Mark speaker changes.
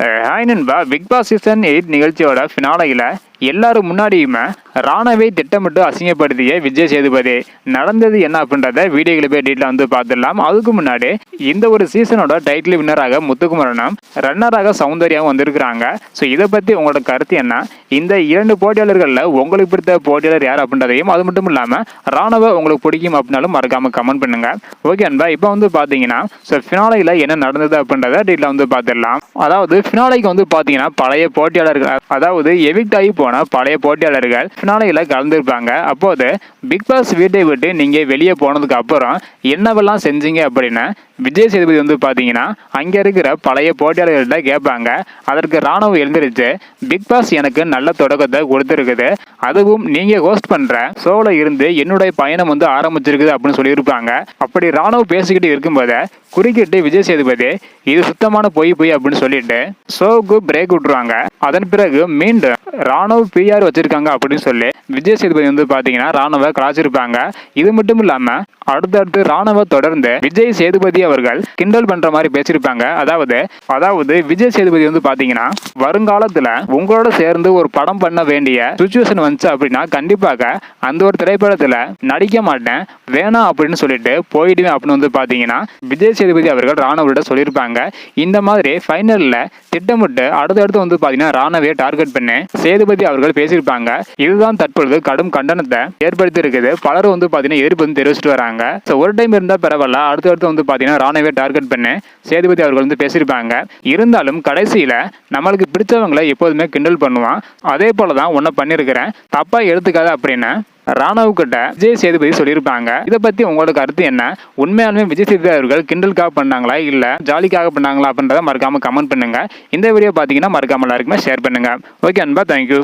Speaker 1: All right. நண்பா big pass season eight நிகழ்ச்சியோட ஃபினாலையில் எல்லாரும் முன்னாடியுமே ராணவை திட்டமிட்டு அசிங்கப்படுத்திய விஜய் சேதுபதி. நடந்தது என்ன அப்படின்றத வீடியோக்களை போய் டீட்டில் வந்து பார்த்துடலாம். அதுக்கு முன்னாடி இந்த ஒரு சீசனோட டைட்டில் வின்னராக முத்துக்குமரனும் ரன்னராக சௌந்தர்யாவும் வந்திருக்கிறாங்க. ஸோ இதை பற்றி உங்களோட கருத்து என்ன? இந்த இரண்டு போட்டியாளர்களில் உங்களுக்கு பிடித்த போட்டியாளர் யார் அப்படின்றதையும் அது மட்டும் இல்லாமல் ராணுவ உங்களுக்கு பிடிக்கும் அப்படின்னாலும் மறக்காமல் கமெண்ட் பண்ணுங்க. ஓகே அன்பா இப்போ வந்து பார்த்தீங்கன்னா ஸோ ஃபினாலையில் என்ன நடந்தது அப்படின்றத டீட்டில் வந்து பார்த்துடலாம். அதாவது ஃபினாலை நாளைக்கு வந்து பார்த்தீங்கன்னா பழைய போட்டியாளர்கள் அதாவது எவிக்ட் ஆகி போன பழைய போட்டியாளர்கள் ஃபினாலையில் கலந்துருப்பாங்க. அப்போது பிக் பாஸ் வீட்டை விட்டு நீங்கள் வெளியே போனதுக்கு அப்புறம் என்னவெல்லாம் செஞ்சீங்க அப்படின்னு விஜய் சேதுபதி வந்து பார்த்தீங்கன்னா அங்கே இருக்கிற பழைய போட்டியாளர்கள்ட்ட கேட்பாங்க. அதற்கு ராணுவம் எழுந்திருச்சு பிக் பாஸ் எனக்கு நல்ல தொடக்கத்தை கொடுத்துருக்குது. அதுவும் நீங்கள் ஹோஸ்ட் பண்ணுற ஷோவில் இருந்து என்னுடைய பயணம் வந்து ஆரம்பிச்சிருக்குது அப்படின்னு சொல்லியிருப்பாங்க. அப்படி ராணுவம் பேசிக்கிட்டு இருக்கும்போது குறுக்கிட்டு விஜய் சேதுபதி இது சுத்தமான பொய் பொய் அப்படின்னு சொல்லிட்டு ஷோவுக்கு பிரேக் விட்டுருவாங்க. அதன் பிறகு மீண்டும் ராணுவ பிஆர் வச்சிருக்காங்க அப்படின்னு சொல்லி விஜய் சேதுபதி வந்து பார்த்தீங்கன்னா ராணுவ கலாச்சிருப்பாங்க. இது மட்டும் இல்லாமல் அடுத்தடுத்து ராணுவ தொடர்ந்து விஜய் சேதுபதி அவர்கள் கிண்டல் பண்ற மாதிரி பேசியிருப்பாங்க. அதாவது அதாவது விஜய் சேதுபதி வந்து பாத்தீங்கன்னா வருங்காலத்துல உங்களோட சேர்ந்து ஒரு படம் பண்ண வேண்டிய சுச்சுவேஷன் வந்துச்சு அப்படின்னா கண்டிப்பாக அந்த ஒரு திரைப்படத்துல நடிக்க மாட்டேன் வேணாம் அப்படின்னு சொல்லிட்டு போயிடுவேன் அப்படின்னு வந்து பாத்தீங்கன்னா விஜய் சேதுபதி அவர்கள் ராணுவிட சொல்லியிருப்பாங்க. இந்த மாதிரி ஃபைனல்ல திட்டமிட்டு அடுத்தடுத்து வந்து பாத்தீங்கன்னா ராணுவே டார்கெட் பண்ணி சேதுபதி அவர்கள் பேசியிருப்பாங்க. இதுதான் தற்பொழுது கடும் கண்டனத்தை ஏற்படுத்தி இருக்குது. பலரும் வந்து பாத்தீங்கன்னா எதிர்ப்பு வந்து தெரிவிச்சிட்டு வராங்க. ஸோ ஒரு டைம் இருந்தால் பரவாயில்ல. அடுத்தடுத்து வந்து பாத்தீங்கன்னா ராணுவே டார்கெட் பண்ணி சேதுபதி அவர்கள் வந்து பேசியிருப்பாங்க. இருந்தாலும் கடைசியில் நம்மளுக்கு பிடிச்சவங்களை எப்போதுமே கிண்டல் பண்ணுவான். அதே போல தான் ஒன்றை பண்ணியிருக்கிறேன். தப்பாக எடுத்துக்காத அப்படின்னு ராணுவ கிட்ட விஜய் சேதுபதி சொல்லியிருப்பாங்க. இதை பத்தி உங்களோட கருத்து என்ன? உண்மையாலுமே விஜய் சேதுபதி அவர்கள் கிண்டலுக்காக பண்ணாங்களா? இல்ல ஜாலிக்காக பண்ணாங்களா? அப்படின்றத மறக்காம கமெண்ட் பண்ணுங்க. இந்த வீடியோ பாத்தீங்கன்னா மறக்காம எல்லாருக்குமே ஷேர் பண்ணுங்க. ஓகே அன்பா தேங்க்யூ